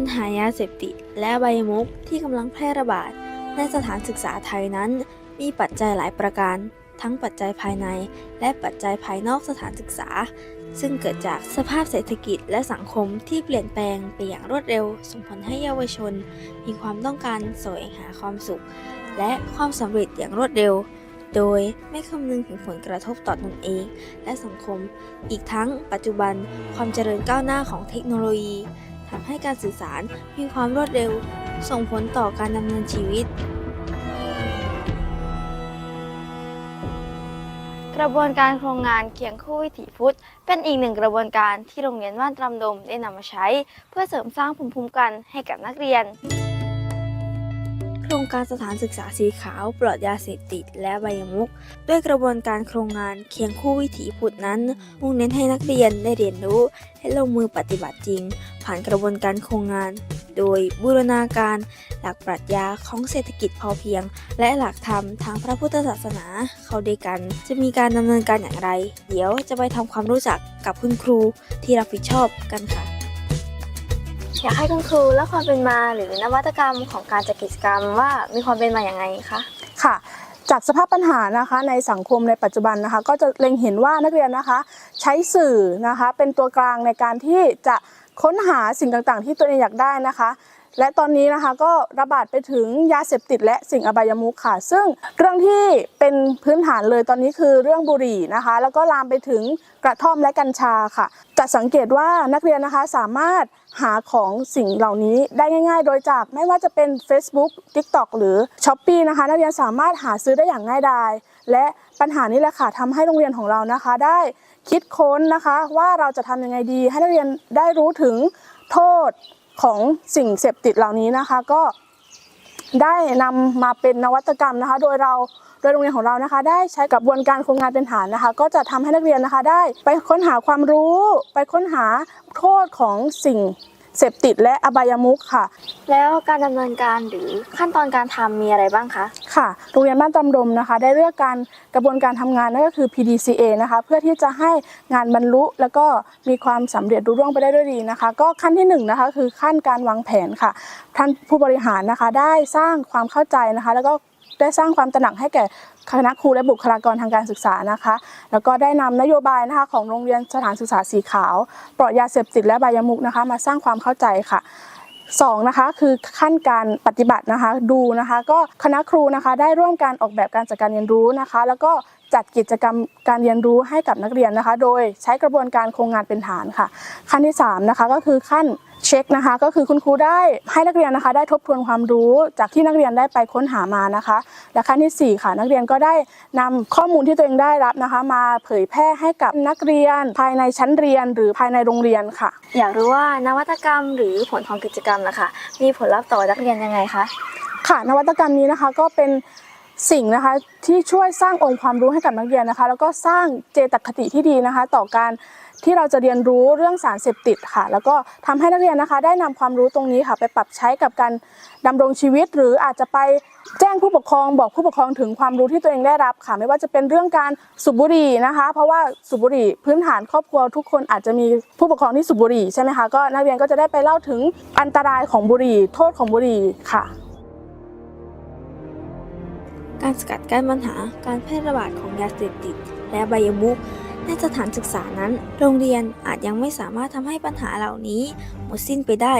ปัญหายาเสพติดและอบมุขที่กำลังแพร่ระบาด ในสถานศึกษาไทยนั้น มีปัจจัยหลายประการ ทั้งปัจจัยภายใน และปัจจัยภายนอกสถานศึกษา ซึ่งเกิดจากสภาพเศรษฐกิจและสังคมที่เปลี่ยนแปลงไปอย่างรวดเร็ว ส่งผลให้เยาวชน มีความต้องการแสวงหาความสุข และความสำเร็จอย่างรวดเร็วโดยไม่คำนึงถึงผลกระทบต่อตนเอง และสังคม อีกทั้งปัจจุบันความเจริญก้าวหน้าของเทคโนโลยี ทำให้การสื่อสารมีความรวดเร็ว ส่งผลต่อการดำเนินชีวิต กระบวนการโครงงานเคียงคู่วิถีพุทธ เป็นอีกหนึ่งกระบวนการที่โรงเรียนบ้านตรำดมได้นำมาใช้ เพื่อเสริมสร้างภูมิคุ้มกันให้กับนักเรียน โครงการสถานศึกษาสีขาวปลอดยาเสพติดและใบายมุก ด้วยกระบวนการโครงงานเคียงคู่วิถีพุทธนั้นมุ่งเน้นให้นักเรียนได้เรียนรู้และลงมือปฏิบัติจริง ผ่านกระบวนการโครงงาน โดยบูรณาการ หลักปรัชญาของเศรษฐกิจพอเพียง และหลักธรรมทางพระพุทธศาสนาเข้าด้วยกัน จะมีการดำเนินการอย่างไร เดี๋ยวจะไปทำความรู้จักกับคุณครูที่รับผิดชอบกันค่ะอยากให้คุณครูและความเป็นมาหรือนวัตกรรมของการจัดกิจกรรมว่ามีความเป็นมาอย่างไงคะค่ะ จากสภาพปัญหานะคะในสังคมในปัจจุบันนะคะ ก็จะเล็งเห็นว่านักเรียนนะคะ ใช้สื่อนะคะเป็นตัวกลางในการที่จะ ค้นหาสิ่งต่างๆ ที่ตัวเองอยากได้นะคะ และตอนนี้นะคะก็ระบาดไปถึงยาเสพติดและสิ่งอบายมุขค่ะ ซึ่งเรื่องที่เป็นพื้นฐานเลยตอนนี้คือเรื่องบุหรี่นะคะ แล้วก็ลามไปถึงกระท่อมและกัญชาค่ะจะสังเกตว่านักเรียนนะคะสามารถหาของสิ่งเหล่านี้ได้ง่าย ๆ โดยจากไม่ว่าจะเป็น Facebook TikTok หรือ s h อ p e e นะคะ นักเรียนสามารถหาซื้อได้อย่างง่ายดายและ ปัญหานี้แหละค่ะทำให้โรงเรียนของเรานะคะ ได้คิดค้นนะคะ ว่าเราจะทำยังไงดี ให้นักเรียนได้รู้ถึงโทษของสิ่งเสพติดเหล่านี้นะคะ ก็ได้นำมาเป็นนวัตกรรมนะคะ โดยเราโดยโรงเรียนของเรานะคะ ได้ใช้กระบวนการโครงงานเป็นฐานนะคะ ก็จะทำให้นักเรียนนะคะได้ไปค้นหาความรู้ ไปค้นหาโทษของสิ่ง เสพติดและอบายมุขค่ะ แล้วการดำเนินการหรือขั้นตอนการทำมีอะไรบ้างคะค่ะโรงเรียนบ้านตำดมนะคะ ได้เลือกการกระบวนการทำงานนั่นก็คือ PDCA นะคะ เพื่อที่จะให้งานบรรลุ แล้วก็มีความสำเร็จรุ่ร่วงไปได้ด้วยดีนะคะ ก็ขั้นที่หนึ่งนะคะคือขั้นการวางแผนค่ะท่านผู้บริหารนะคะได้สร้างความเข้าใจนะคะ แล้วก็ ได้สร้างความตระหนักให้แก่คณะครูและบุคลากรทางการศึกษานะคะ แล้วก็ได้นำนโยบายนะคะของโรงเรียนสถานศึกษาสีขาวปลอดยาเสพติดและใบยมุกนะคะ มาสร้างความเข้าใจค่ะสองนะคะคือขั้นการปฏิบัตินะคะดูนะคะ ก็คณะครูนะคะได้ร่วมการออกแบบการจัดการเรียนรู้นะคะ แล้วก็จัดกิจกรรมการเรียนรู้ให้กับนักเรียนนะคะ โดยใช้กระบวนการโครงงานเป็นฐานค่ะ ขั้นที่3นะคะก็คือขั้นเช็คนะคะ ก็คือคุณครูได้ให้นักเรียนนะคะ ได้ทบทวนความรู้จากที่นักเรียนได้ไปค้นหามานะคะ และขั้นที่สี่ค่ะ นักเรียนก็ได้นำข้อมูลที่ตัวเองได้รับนะคะ มาเผยแพร่ให้กับนักเรียน ภายในชั้นเรียนหรือภายในโรงเรียนค่ะ อยากรู้ว่านวัตกรรมหรือผลของกิจกรรมนะคะมีผลลัพธ์ต่อนักเรียนยังไงคะค่ะนวัตกรรมนี้นะคะก็เป็น สิ่งนะคะที่ช่วยสร้างองค์ความรู้ให้กับนักเรียนนะคะ แล้วก็สร้างเจตคติที่ดีนะคะ ต่อการที่เราจะเรียนรู้เรื่องสารเสพติดค่ะ แล้วก็ทำให้นักเรียนนะคะ ได้นำความรู้ตรงนี้ค่ะ ไปปรับใช้กับการดำรงชีวิต หรืออาจจะไปแจ้งผู้ปกครอง บอกผู้ปกครองถึงความรู้ที่ตัวเองได้รับค่ะ ไม่ว่าจะเป็นเรื่องการสูบบุหรี่นะคะ เพราะว่าสูบบุหรี่พื้นฐานครอบครัวทุกคนอาจจะมีผู้ปกครองที่สูบบุหรี่ใช่ไหมคะก็นักเรียนก็จะได้ไปเล่าถึงอันตรายของบุหรี่ โทษของบุหรี่ค่ะ การสกัดกั้นปัญหาการแพร่ระบาดของยาเสพติด และใบยมุกในสถานศึกษานั้น โรงเรียนอาจยังไม่สามารถทำให้ปัญหาเหล่านี้หมดสิ้นไปได้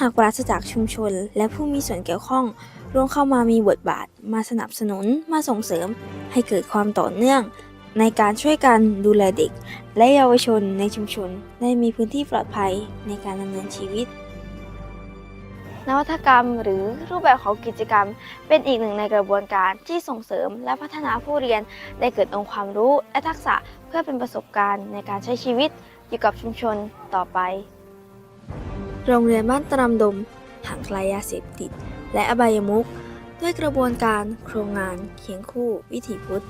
หากปราศจากชุมชน และผู้มีส่วนเกี่ยวข้องร่วมเข้ามามีบทบาท มาสนับสนุน มาส่งเสริม ให้เกิดความต่อเนื่อง ในการช่วยกันดูแลเด็ก และเยาวชนในชุมชน ได้มีพื้นที่ปลอดภัยในการดำเนินชีวิต นวัตกรรมหรือรูปแบบของกิจกรรม เป็นอีกหนึ่งในกระบวนการที่ส่งเสริมและพัฒนาผู้เรียนได้เกิดองค์ความรู้และทักษะเพื่อเป็นประสบการณ์ในการใช้ชีวิตอยู่กับชุมชนต่อไป โรงเรียนบ้านตรำดมห่างไกลยาเสพติด และอบายมุขด้วยกระบวนการโครงงานเคียงคู่วิถีพุทธ